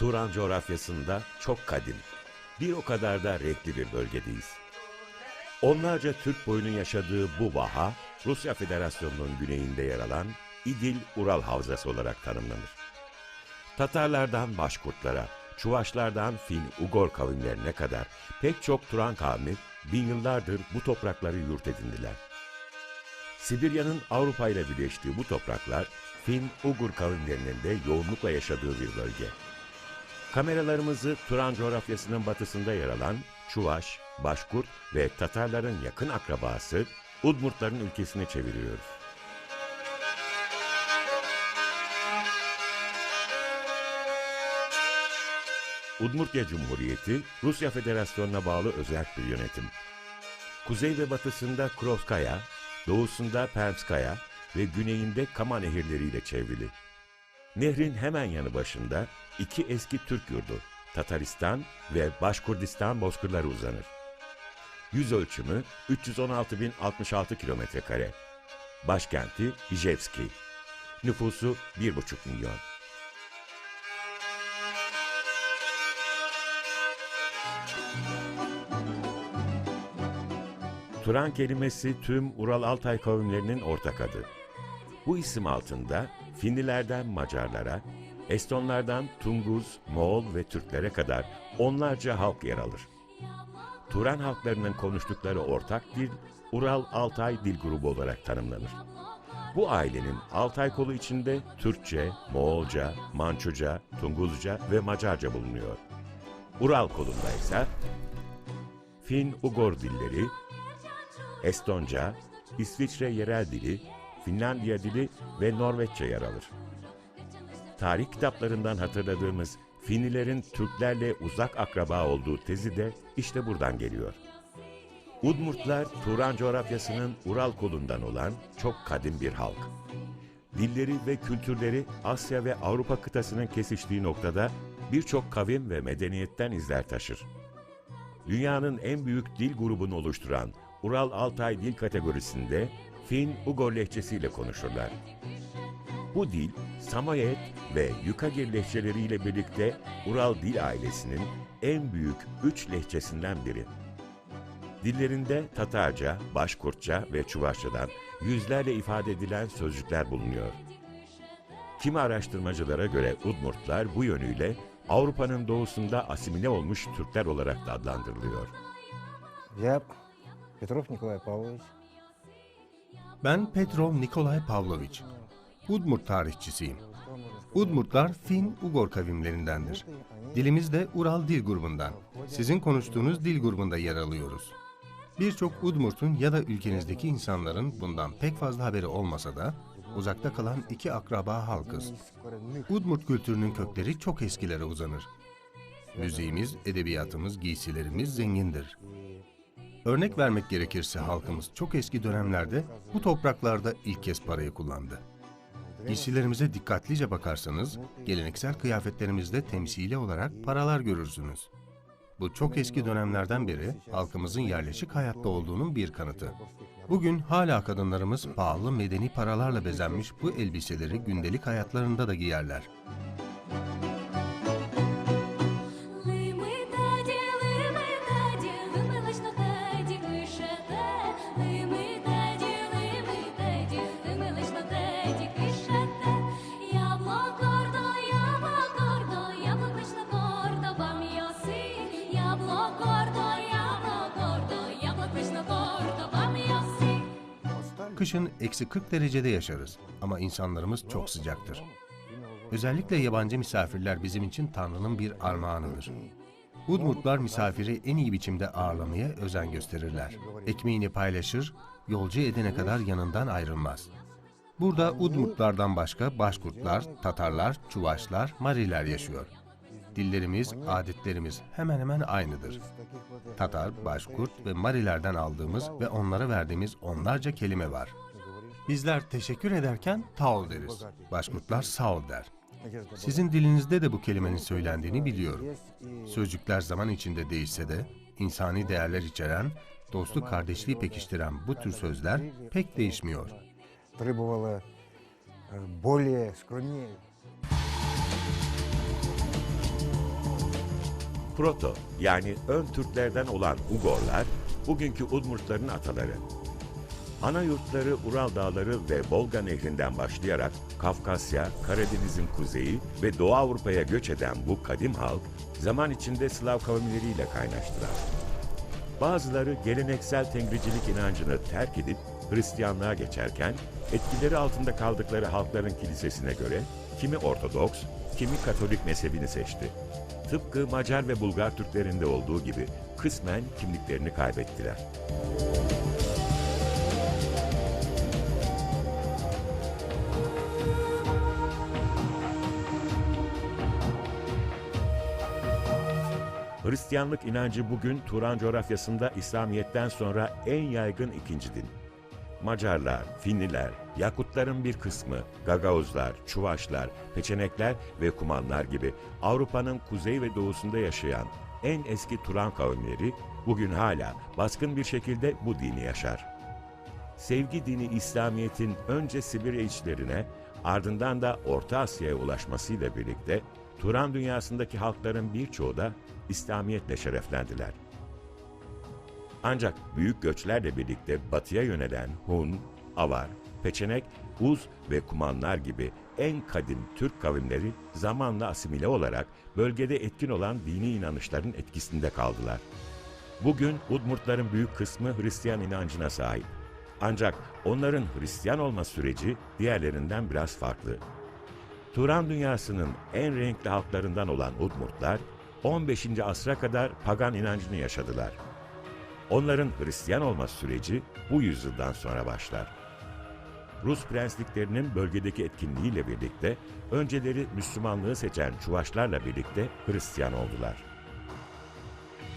Turan coğrafyasında çok kadim, bir o kadar da renkli bir bölgedeyiz. Onlarca Türk boyunun yaşadığı bu vaha, Rusya Federasyonu'nun güneyinde yer alan İdil-Ural Havzası olarak tanımlanır. Tatarlardan Başkurtlara, Çuvaşlardan Fin-Ugor kavimlerine kadar pek çok Turan kavmi bin yıllardır bu toprakları yurt edindiler. Sibirya'nın Avrupa ile birleştiği bu topraklar, Fin-Ugur kavimlerinin de yoğunlukla yaşadığı bir bölge. Kameralarımızı Turan coğrafyasının batısında yer alan Çuvaş, Başkurt ve Tatarların yakın akrabası Udmurtların ülkesine çeviriyoruz. Udmurtya Cumhuriyeti, Rusya Federasyonu'na bağlı özel bir yönetim. Kuzey ve batısında Krovskaya, doğusunda Permskaya ve güneyinde Kama nehirleriyle çevrili. Nehrin hemen yanı başında iki eski Türk yurdu, Tataristan ve Başkurdistan bozkırları uzanır. Yüz ölçümü 316.066 kilometre kare. Başkenti Ijevski. Nüfusu 1,5 milyon. Turan kelimesi tüm Ural Altay kavimlerinin ortak adı. Bu isim altında Finlilerden Macarlara, Estonlardan Tunguz, Moğol ve Türklere kadar onlarca halk yer alır. Turan halklarının konuştukları ortak dil, Ural Altay dil grubu olarak tanımlanır. Bu ailenin Altay kolu içinde Türkçe, Moğolca, Mançuca, Tunguzca ve Macarca bulunuyor. Ural kolunda ise Fin-Ugor dilleri, Estonca, İsviçre yerel dili, Finlandiya dili ve Norveççe yer alır. Tarih kitaplarından hatırladığımız Finlilerin Türklerle uzak akraba olduğu tezi de işte buradan geliyor. Udmurtlar, Turan coğrafyasının Ural kolundan olan çok kadim bir halk. Dilleri ve kültürleri Asya ve Avrupa kıtasının kesiştiği noktada birçok kavim ve medeniyetten izler taşır. Dünyanın en büyük dil grubunu oluşturan Ural-Altay dil kategorisinde Fin-Ugor lehçesiyle konuşurlar. Bu dil, Samayet ve Yuka lehçeleriyle birlikte Ural dil ailesinin en büyük üç lehçesinden biri. Dillerinde Tatarca, Başkurtça ve Çuvaşçadan yüzlerle ifade edilen sözcükler bulunuyor. Kimi araştırmacılara göre Udmurtlar bu yönüyle Avrupa'nın doğusunda asimile olmuş Türkler olarak da adlandırılıyor. Ya Petrov Nikolay Pavlovich. Ben Petrov Nikolay Pavlovich. Udmurt tarihçisiyim. Udmurtlar Fin-Ugor kavimlerindendir. Dilimiz de Ural dil grubundan. Sizin konuştuğunuz dil grubunda yer alıyoruz. Birçok Udmurt'un ya da ülkenizdeki insanların bundan pek fazla haberi olmasa da uzakta kalan iki akraba halkız. Udmurt kültürünün kökleri çok eskilere uzanır. Müziğimiz, edebiyatımız, giysilerimiz zengindir. Örnek vermek gerekirse halkımız çok eski dönemlerde bu topraklarda ilk kez parayı kullandı. Giysilerimize dikkatlice bakarsanız geleneksel kıyafetlerimizde temsili olarak paralar görürsünüz. Bu çok eski dönemlerden beri halkımızın yerleşik hayatta olduğunun bir kanıtı. Bugün hala kadınlarımız pahalı medeni paralarla bezenmiş bu elbiseleri gündelik hayatlarında da giyerler. Kışın eksi 40 derecede yaşarız ama insanlarımız çok sıcaktır. Özellikle yabancı misafirler bizim için Tanrı'nın bir armağanıdır. Udmurtlar misafiri en iyi biçimde ağırlamaya özen gösterirler. Ekmeğini paylaşır, yolcu edene kadar yanından ayrılmaz. Burada Udmurtlardan başka Başkurtlar, Tatarlar, Çuvaşlar, Mariler yaşıyor. Dillerimiz, adetlerimiz hemen hemen aynıdır. Tatar, Başkurt ve Marilerden aldığımız ve onlara verdiğimiz onlarca kelime var. Bizler teşekkür ederken taol deriz. Başkurtlar sağ ol der. Sizin dilinizde de bu kelimenin söylendiğini biliyorum. Sözcükler zaman içinde değişse de insani değerler içeren, dostluk kardeşliği pekiştiren bu tür sözler pek değişmiyor. Proto yani ön Türklerden olan Ugorlar, bugünkü Udmurtların ataları. Ana yurtları Ural Dağları ve Volga Nehri'nden başlayarak Kafkasya, Karadeniz'in kuzeyi ve Doğu Avrupa'ya göç eden bu kadim halk, zaman içinde Slav kavimleriyle kaynaştılar. Bazıları geleneksel tengricilik inancını terk edip Hristiyanlığa geçerken, etkileri altında kaldıkları halkların kilisesine göre kimi Ortodoks, kimi Katolik mezhebini seçti. Tıpkı Macar ve Bulgar Türklerinde olduğu gibi kısmen kimliklerini kaybettiler. Hristiyanlık inancı bugün Turan coğrafyasında İslamiyet'ten sonra en yaygın ikinci din. Macarlar, Finliler, Yakutların bir kısmı, Gagavuzlar, Çuvaşlar, Peçenekler ve Kumanlar gibi Avrupa'nın kuzey ve doğusunda yaşayan en eski Turan kavimleri bugün hala baskın bir şekilde bu dini yaşar. Sevgi dini İslamiyet'in önce Sibirya içlerine ardından da Orta Asya'ya ulaşmasıyla birlikte Turan dünyasındaki halkların birçoğu da İslamiyetle şereflendiler. Ancak büyük göçlerle birlikte batıya yönelen Hun, Avar, Peçenek, Uz ve Kumanlar gibi en kadim Türk kavimleri zamanla asimile olarak bölgede etkin olan dini inanışların etkisinde kaldılar. Bugün Udmurtların büyük kısmı Hristiyan inancına sahip. Ancak onların Hristiyan olma süreci diğerlerinden biraz farklı. Turan dünyasının en renkli halklarından olan Udmurtlar, 15. asra kadar pagan inancını yaşadılar. Onların Hristiyan olma süreci bu yüzyıldan sonra başlar. Rus prensliklerinin bölgedeki etkinliğiyle birlikte önceleri Müslümanlığı seçen Çuvaşlarla birlikte Hristiyan oldular.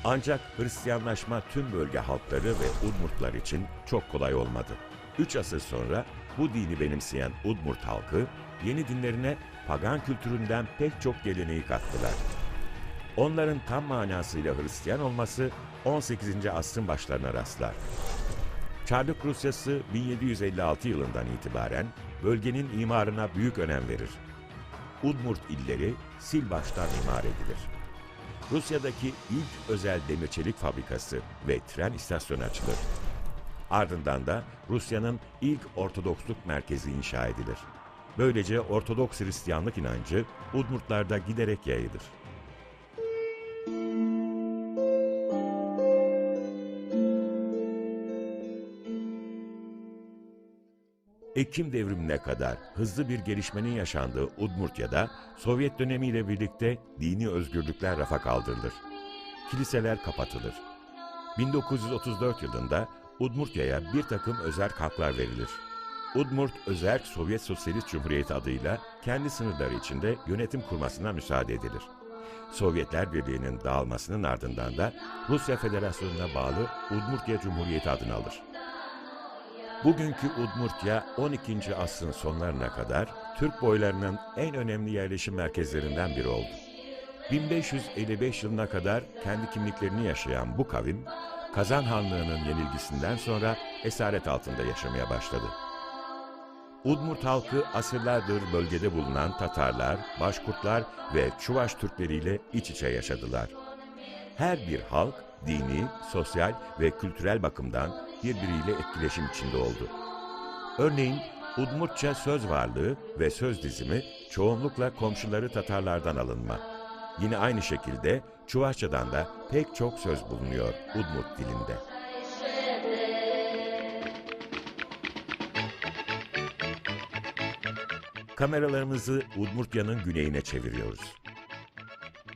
Ancak Hristiyanlaşma tüm bölge halkları ve Udmurtlar için çok kolay olmadı. Üç asır sonra bu dini benimseyen Udmurt halkı yeni dinlerine pagan kültüründen pek çok geleneği kattılar. Onların tam manasıyla Hristiyan olması 18. asrın başlarına rastlar. Çarlık Rusyası 1756 yılından itibaren bölgenin imarına büyük önem verir. Udmurt illeri sil baştan imar edilir. Rusya'daki ilk özel demir çelik fabrikası ve tren istasyonu açılır. Ardından da Rusya'nın ilk Ortodoksluk merkezi inşa edilir. Böylece Ortodoks Hristiyanlık inancı Udmurtlarda giderek yayılır. Ekim devrimine kadar hızlı bir gelişmenin yaşandığı Udmurtya'da Sovyet dönemiyle birlikte dini özgürlükler rafa kaldırılır. Kiliseler kapatılır. 1934 yılında Udmurtya'ya bir takım özerk haklar verilir. Udmurt Özerk Sovyet Sosyalist Cumhuriyeti adıyla kendi sınırları içinde yönetim kurmasına müsaade edilir. Sovyetler Birliği'nin dağılmasının ardından da Rusya Federasyonu'na bağlı Udmurtya Cumhuriyeti adını alır. Bugünkü Udmurtya 12. asrın sonlarına kadar Türk boylarının en önemli yerleşim merkezlerinden biri oldu. 1555 yılına kadar kendi kimliklerini yaşayan bu kavim, Kazan Hanlığı'nın yenilgisinden sonra esaret altında yaşamaya başladı. Udmurt halkı asırlardır bölgede bulunan Tatarlar, Başkurtlar ve Çuvaş Türkleriyle iç içe yaşadılar. Her bir halk dini, sosyal ve kültürel bakımdan birbiriyle etkileşim içinde oldu. Örneğin Udmurtça söz varlığı ve söz dizimi çoğunlukla komşuları Tatarlardan alınma. Yine aynı şekilde Çuvaşçadan da pek çok söz bulunuyor Udmurt dilinde. Kameralarımızı Udmurtya'nın güneyine çeviriyoruz.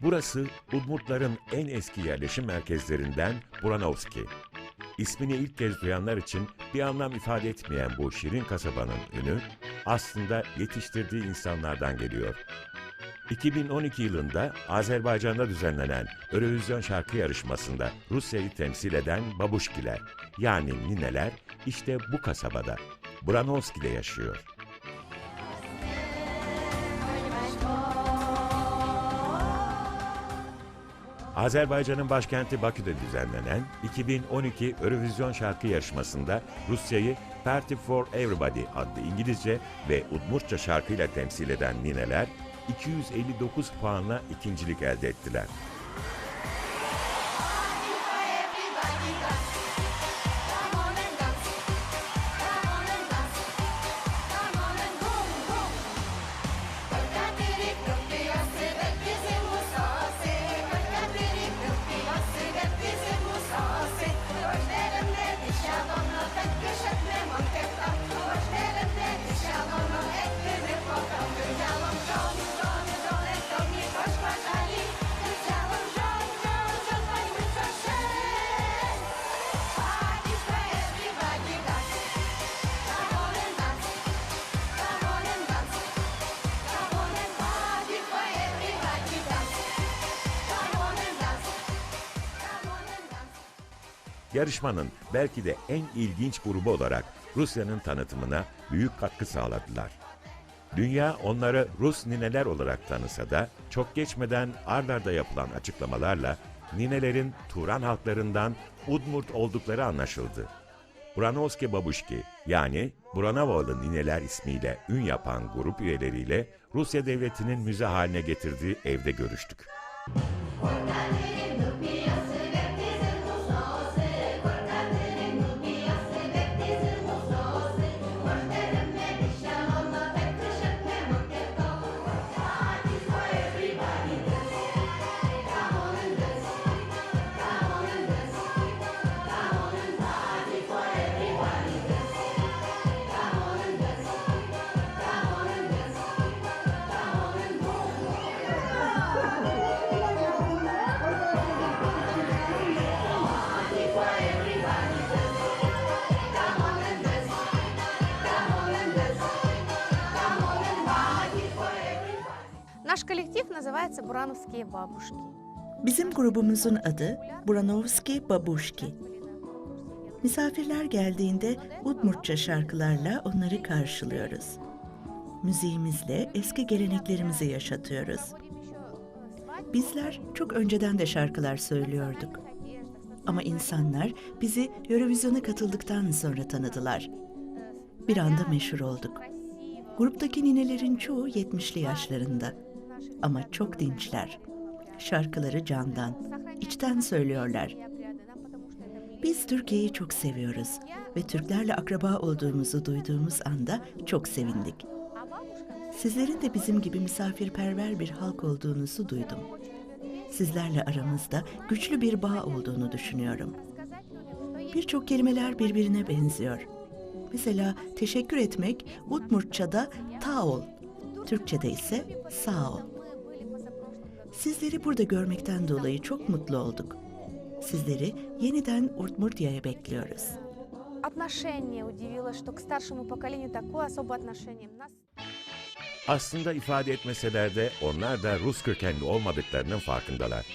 Burası Udmurtların en eski yerleşim merkezlerinden Buranovski. İsmini ilk kez duyanlar için bir anlam ifade etmeyen bu şirin kasabanın ünü aslında yetiştirdiği insanlardan geliyor. 2012 yılında Azerbaycan'da düzenlenen Eurovision şarkı yarışmasında Rusya'yı temsil eden babuşkiler yani nineler işte bu kasabada Branovski'de yaşıyor. Azerbaycan'ın başkenti Bakü'de düzenlenen 2012 Eurovision şarkı yarışmasında Rusya'yı Party for Everybody adlı İngilizce ve Udmurtça şarkıyla temsil eden nineler 259 puanla ikincilik elde ettiler. yarışmanın belki de en ilginç grubu olarak Rusya'nın tanıtımına büyük katkı sağladılar. Dünya onları Rus nineler olarak tanısa da çok geçmeden ardarda yapılan açıklamalarla ninelerin Turan halklarından Udmurt oldukları anlaşıldı. Buranovski Babuşki yani Buranovalı nineler ismiyle ün yapan grup üyeleriyle Rusya devletinin müze haline getirdiği evde görüştük. Müzik Bizim grubumuzun adı Buranovski Babuşki. Misafirler geldiğinde Udmurtça şarkılarla onları karşılıyoruz. Müziğimizle eski geleneklerimizi yaşatıyoruz. Bizler çok önceden de şarkılar söylüyorduk. Ama insanlar bizi Eurovision'a katıldıktan sonra tanıdılar. Bir anda meşhur olduk. Gruptaki ninelerin çoğu 70'li yaşlarında. Ama çok dinçler. Şarkıları candan, içten söylüyorlar. Biz Türkiye'yi çok seviyoruz ve Türklerle akraba olduğumuzu duyduğumuz anda çok sevindik. Sizlerin de bizim gibi misafirperver bir halk olduğunuzu duydum. Sizlerle aramızda güçlü bir bağ olduğunu düşünüyorum. Birçok kelimeler birbirine benziyor. Mesela teşekkür etmek Udmurtça'da taol, Türkçe'de ise sağ ol. Sizleri burada görmekten dolayı çok mutlu olduk. Sizleri yeniden Urtmurtya'ya bekliyoruz. Aslında ifade etmeseler de onlar da Rus kökenli olmadıklarının farkındalar.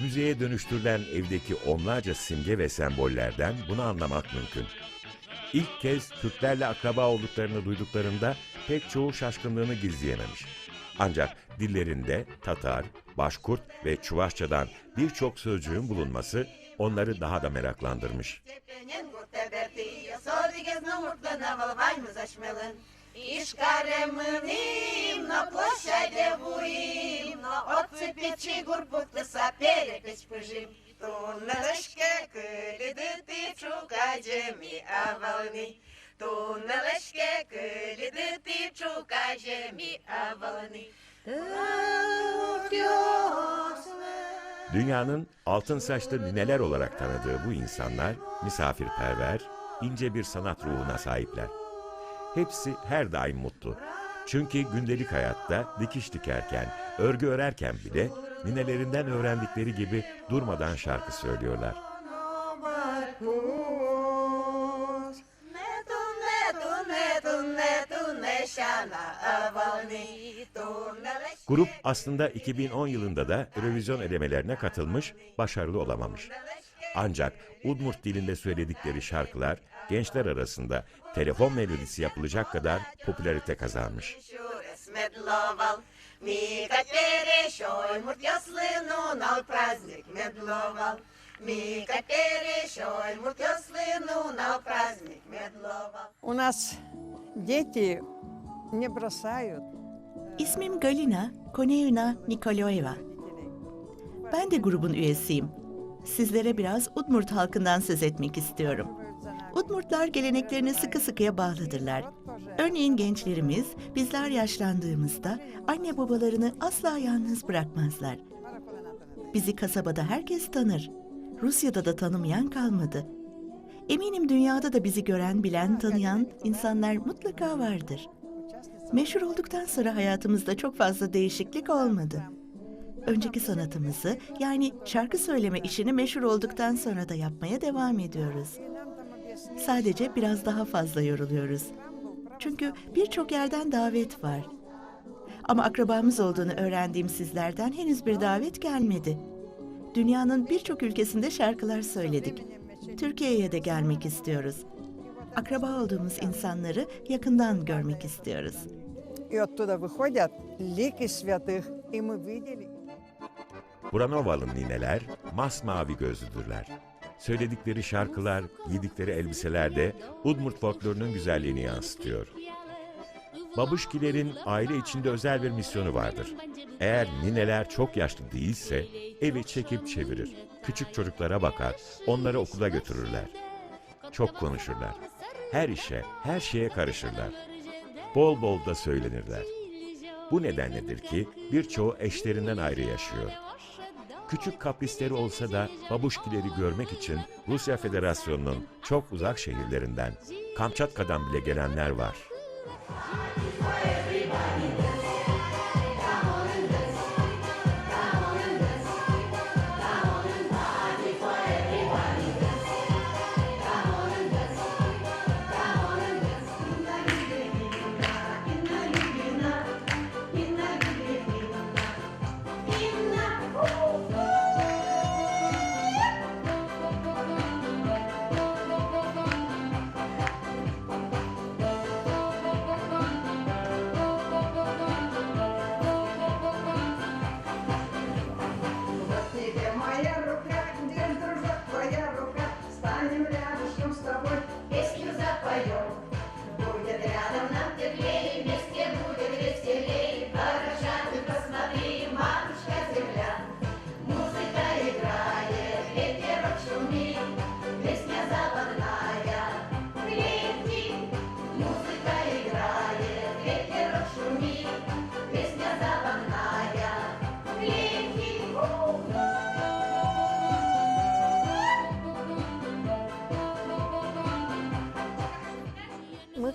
Müzeye dönüştürülen evdeki onlarca simge ve sembollerden bunu anlamak mümkün İlk kez Türklerle akraba olduklarını duyduklarında pek çoğu şaşkınlığını gizleyememiş. Ancak dillerinde Tatar, Başkurt ve Çuvaşçadan birçok sözcüğün bulunması onları daha da meraklandırmış. Степенен гуртеберти, сордигез на муртана волвайм зашмелен. Ишкаремыним на площади вуим, на отцепичи гурбукты сапери печпыжим. Туннелешке кылиды ты чукаджеми авални. Туннелешке кылиды ты чукаджеми авални. Dünyanın altın saçlı nineler olarak tanıdığı bu insanlar misafirperver, ince bir sanat ruhuna sahipler. Hepsi her daim mutlu. Çünkü gündelik hayatta dikiş dikerken, örgü örerken bile ninelerinden öğrendikleri gibi durmadan şarkı söylüyorlar. Grup aslında 2010 yılında da revizyon elemelerine katılmış, başarılı olamamış. Ancak Udmurt dilinde söyledikleri şarkılar gençler arasında telefon melodisi yapılacak kadar popülarite kazanmış. Щурес медловал, Мика перещой, мурт яслыну нал праздник медловал. Мика перещой, мурт яслыну нал праздник медловал. У нас дети не бросают. İsmim Galina Koneyna Nikolaeva. Ben de grubun üyesiyim. Sizlere biraz Udmurt halkından söz etmek istiyorum. Udmurtlar geleneklerine sıkı sıkıya bağlıdırlar. Örneğin gençlerimiz bizler yaşlandığımızda anne babalarını asla yalnız bırakmazlar. Bizi kasabada herkes tanır. Rusya'da da tanımayan kalmadı. Eminim dünyada da bizi gören, bilen, tanıyan insanlar mutlaka vardır. Meşhur olduktan sonra hayatımızda çok fazla değişiklik olmadı. Önceki sanatımızı yani şarkı söyleme işini meşhur olduktan sonra da yapmaya devam ediyoruz. Sadece biraz daha fazla yoruluyoruz. Çünkü birçok yerden davet var. Ama akrabamız olduğunu öğrendiğim sizlerden henüz bir davet gelmedi. Dünyanın birçok ülkesinde şarkılar söyledik. Türkiye'ye de gelmek istiyoruz. Akraba olduğumuz insanları yakından görmek istiyoruz. Buranovalı nineler masmavi gözlüdürler. Söyledikleri şarkılar, giydikleri elbiseler de Udmurt folklorunun güzelliğini yansıtıyor. Babuşkilerin aile içinde özel bir misyonu vardır. Eğer nineler çok yaşlı değilse evi çekip çevirir. Küçük çocuklara bakar, onları okula götürürler. Çok konuşurlar. Her işe, her şeye karışırlar. Bol bol da söylenirler. Bu nedenledir ki birçoğu eşlerinden ayrı yaşıyor. Küçük kaprisleri olsa da babuşkileri görmek için Rusya Federasyonu'nun çok uzak şehirlerinden, Kamçatka'dan bile gelenler var.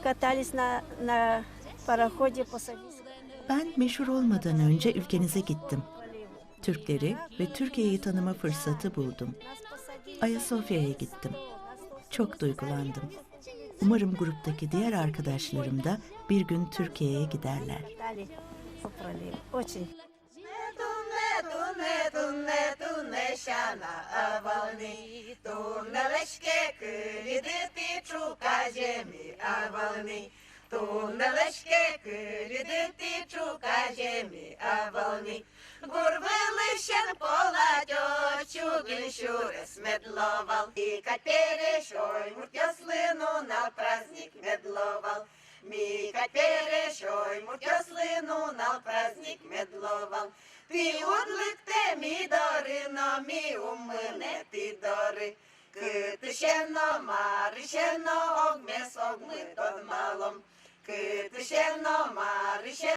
катались на, на пароходе по Савийскому. Ben meşhur olmadan önce ülkenize gittim. Türkleri ve Türkiye'yi tanıma fırsatı buldum. Ayasofya'ya gittim. Çok duygulandım. Umarım gruptaki diğer arkadaşlarım da bir gün Türkiye'ye giderler. А волни, тунелечке килідити чука земі, а волни, Гурвилищен поладьо, чугін щурес медловал, і каперешой муртяслину на праздник медловал. Мій перешой, муртяслину на праздник медловал. Ти удлик те мі дори, но мі у мене ти дори. Китишено, маришено, огне с оглы под малом. Китишено, маришено,